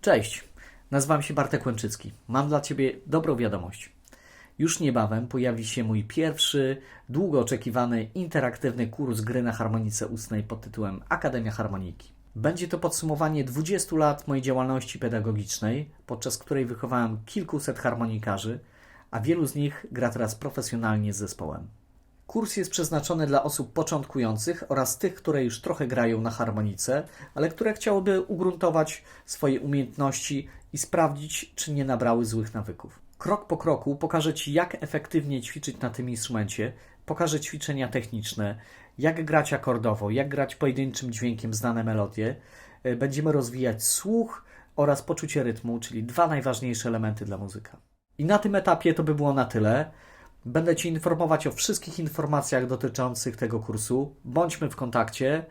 Cześć, nazywam się Bartek Łęczycki. Mam dla Ciebie dobrą wiadomość. Już niebawem pojawi się mój pierwszy, długo oczekiwany, interaktywny kurs gry na harmonice ustnej pod tytułem Akademia Harmoniki. Będzie to podsumowanie 20 lat mojej działalności pedagogicznej, podczas której wychowałem kilkuset harmonikarzy, a wielu z nich gra teraz profesjonalnie z zespołem. Kurs jest przeznaczony dla osób początkujących oraz tych, które już trochę grają na harmonice, ale które chciałyby ugruntować swoje umiejętności i sprawdzić, czy nie nabrały złych nawyków. Krok po kroku pokażę Ci, jak efektywnie ćwiczyć na tym instrumencie, pokażę ćwiczenia techniczne, jak grać akordowo, jak grać pojedynczym dźwiękiem znane melodie. E, Będziemy rozwijać słuch oraz poczucie rytmu, czyli dwa najważniejsze elementy dla muzyka. I na tym etapie to by było na tyle. Będę Ci informować o wszystkich informacjach dotyczących tego kursu. Bądźmy w kontakcie.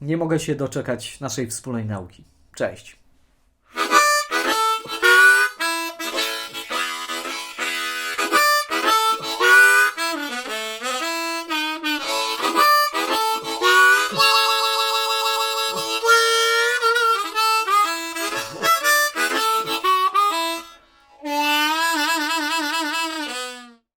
Nie mogę się doczekać naszej wspólnej nauki. Cześć.